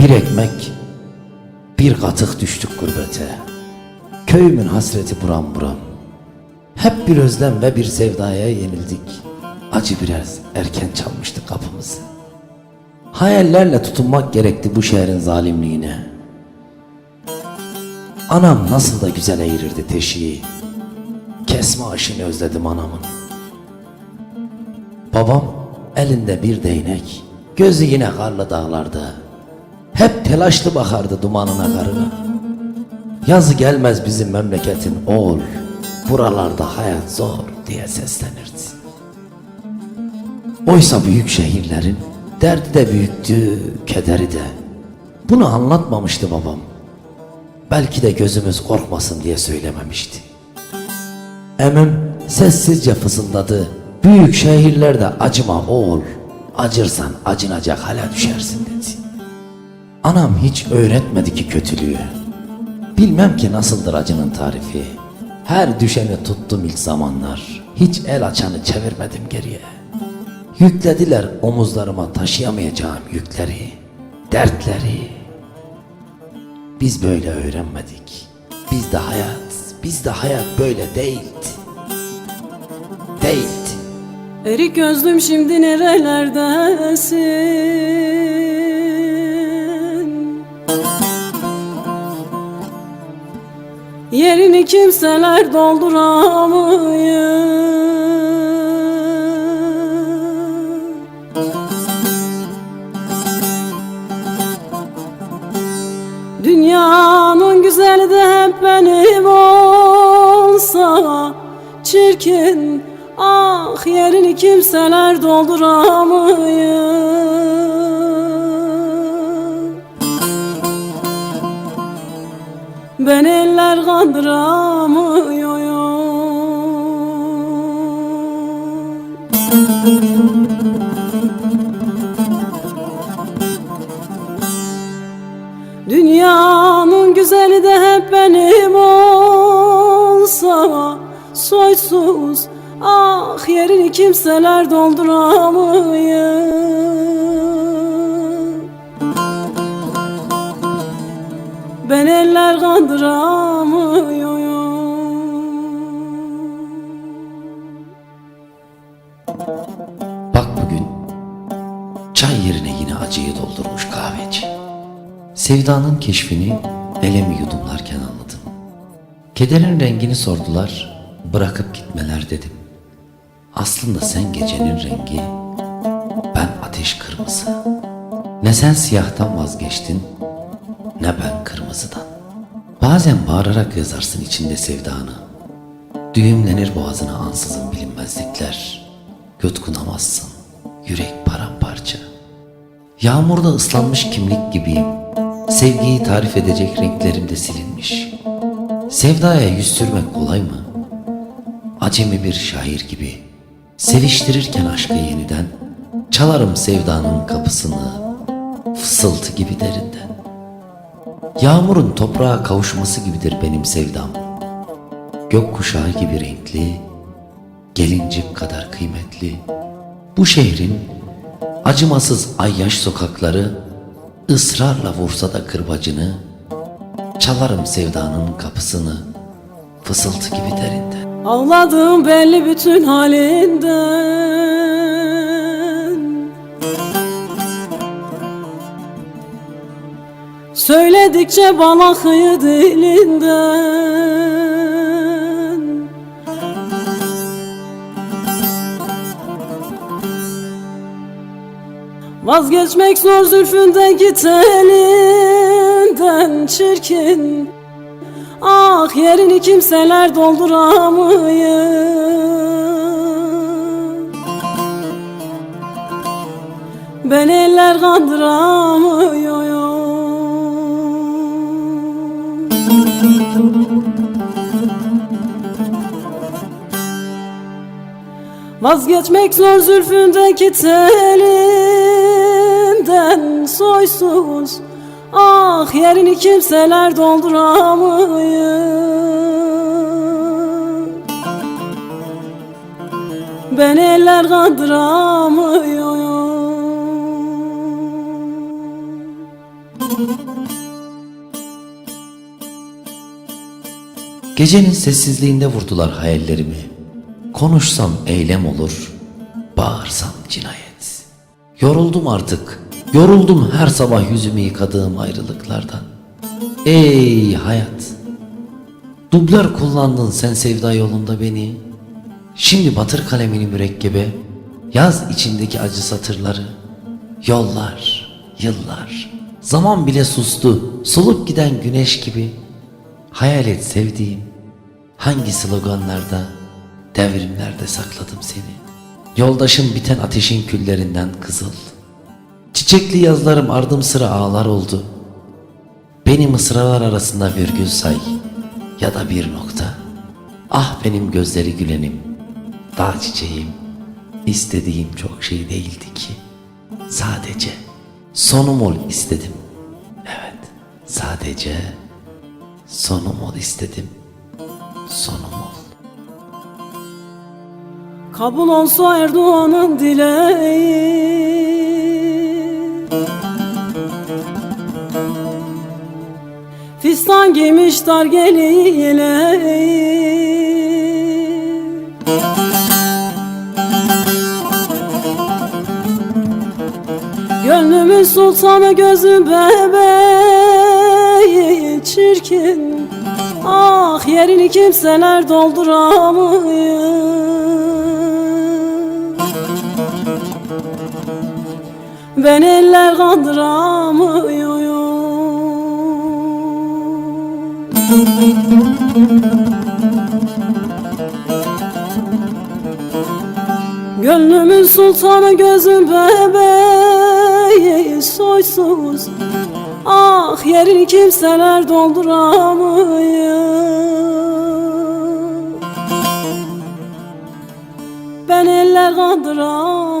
Bir ekmek, bir katık düştük gurbete. Köyümün hasreti buram buram. Hep bir özlem ve bir sevdaya yenildik. Acı biraz erken çalmıştı kapımızı. Hayallerle tutunmak gerekti bu şehrin zalimliğine. Anam nasıl da güzel eğirirdi teşiği. Kesme aşını özledim anamın. Babam elinde bir değnek, gözü yine karlı dağlarda. Hep telaşlı bakardı dumanına karına. Yazı gelmez bizim memleketin oğul, buralarda hayat zor diye seslenirdi. Oysa büyük şehirlerin derdi de büyüktü, kederi de. Bunu anlatmamıştı babam. Belki de gözümüz korkmasın diye söylememişti. Emim sessizce fısıldadı. Büyük şehirlerde acıma oğul. Acırsan acınacak hale düşersin dedi. Anam hiç öğretmedi ki kötülüğü. Bilmem ki nasıldır acının tarifi. Her düşeni tuttum ilk zamanlar. Hiç el açanı çevirmedim geriye. Yüklediler omuzlarıma taşıyamayacağım yükleri, dertleri. Biz böyle öğrenmedik. Bizde hayat, bizde hayat böyle değildi. Değildi. Erik gözlüm şimdi nerelerdesin? Yerini kimseler dolduramıyor. Dünyanın güzeli de hep benim olsa Çirkin ah yerini kimseler dolduramıyor Ben eller kandıramıyor Dünyanın güzeli de hep benim olsa Soysuz ah yerini kimseler dolduramıyor Ben eller kandıramıyorum Bak bugün çay yerine yine acıyı doldurmuş kahveci. Sevdanın keşfini elemi yudumlarken anladım. Kederin rengini sordular, bırakıp gitmeler dedim. Aslında sen gecenin rengi, ben ateş kırmızı. Ne sen siyahtan vazgeçtin, ne ben kırmızıdan. Bazen bağırarak yazarsın içinde sevdanı. Düğümlenir boğazına ansızın bilinmezlikler. Yutkunamazsın, yürek paramparça. Yağmurda ıslanmış kimlik gibiyim. Sevgiyi tarif edecek renklerim de silinmiş. Sevdaya yüz sürmek kolay mı? Acemi bir şair gibi. Seviştirirken aşkı yeniden. Çalarım sevdanın kapısını. Fısıltı gibi derinden. Yağmurun toprağa kavuşması gibidir benim sevdam. Gökkuşağı gibi renkli, gelincik kadar kıymetli. Bu şehrin acımasız ayyaş sokakları ısrarla vursa da kırbacını, çalarım sevdanın kapısını, fısıltı gibi derinden. Ağladım belli bütün halinden Söyledikçe bana kıyı dilinden. Vazgeçmek zor zülfündeki telinden çirkin. Ah yerini kimseler dolduramıyor Ben eller kandıramıyorum Vazgeçmek zor zülfündeki telinden soysuz. Ah yerini kimseler dolduramıyor. Ben eller kandıramıyorum Gecenin sessizliğinde vurdular hayallerimi. Konuşsam eylem olur, bağırsam cinayet. Yoruldum artık, yoruldum her sabah yüzümü yıkadığım ayrılıklardan. Ey hayat! Dublör kullandın sen sevda yolunda beni. Şimdi batır kalemini mürekkebe, yaz içindeki acı satırları. Yollar, yıllar, zaman bile sustu, solup giden güneş gibi. Hayal et sevdiğim, hangi sloganlarda, devrimlerde sakladım seni. Yoldaşım biten ateşin küllerinden kızıl. Çiçekli yazlarım ardım sıra ağlar oldu. Beni mısralar arasında virgül say ya da bir nokta. Ah benim gözleri gülenim, dağ çiçeğim, istediğim çok şey değildi ki. Sadece sonum ol istedim. Evet, sadece sonum ol istedim. Sonum ol. Kabul olsa Erdoğan'ın dileği Fistan giymiş dar geliyle Gönlümün sultanı gözü bebeği çirkin Ah yerini kimseler dolduramıyor Ben eller kandıramıyorum. Gönlümün sultanı gözüm bebeği soysuz Ah yerini kimseler dolduramıyor Ben eller kandıramıyorum